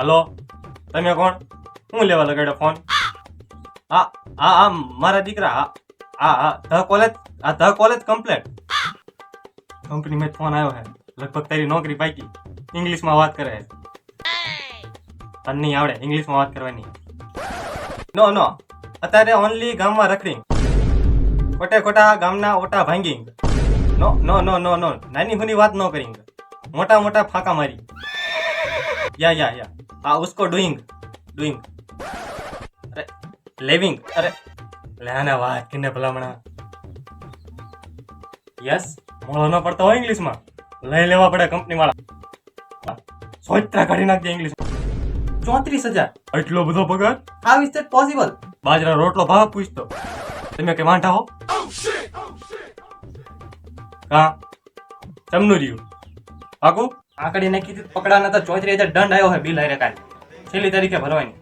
Hello, તમે કોણ? હું લેવા લગાડ્યો ફોન હા હા હા, મારા દીકરા, હા હા હા, ધ કોલેજ હા ધ કોલેજ કમ્પ્લેટ કંપનીમાં ફોન આવ્યો હે, લગભગ તારી નોકરી બાકી ઇંગ્લિશમાં વાત કરે છે તને નહીં આવડે, ઇંગ્લિશમાં વાત કરવાની. નો નો અત્યારે ઓનલી ગામમાં રખડી. ખોટે ખોટા ગામના ઓટા ભાંગી. નો નો નો નો નો નાની હુની વાત ન કરી. મોટા મોટા ફાંકા મારી. યા યા યા હા ઉસકો ડુઈંગ ડુઈંગ અરે લેવિંગ અરે લેના વાત કિને ભલામણા. યસ મોળો ન પડતો હોય ઇંગ્લિશમાં. લઈ લેવા પડે કંપની વાળા. સોત્રા કાઢી નાખજે ઇંગ્લિશ. ચોત્રીસ હજાર. એટલો બધો પગાર? હાઉ ઇઝ ધેટ પોસિબલ બાજરા રોટલો ભાવ પૂછતો. તમે કે વાંઢા હો? કા? ચમનું રહ્યું. આગુ? આકડી નાખી દીધી, પકડાના તો ચોત્રી હજાર દંડ આવ્યો હોય બિલ હારે કાલે. છેલ્લી તરીકે ભરવાની.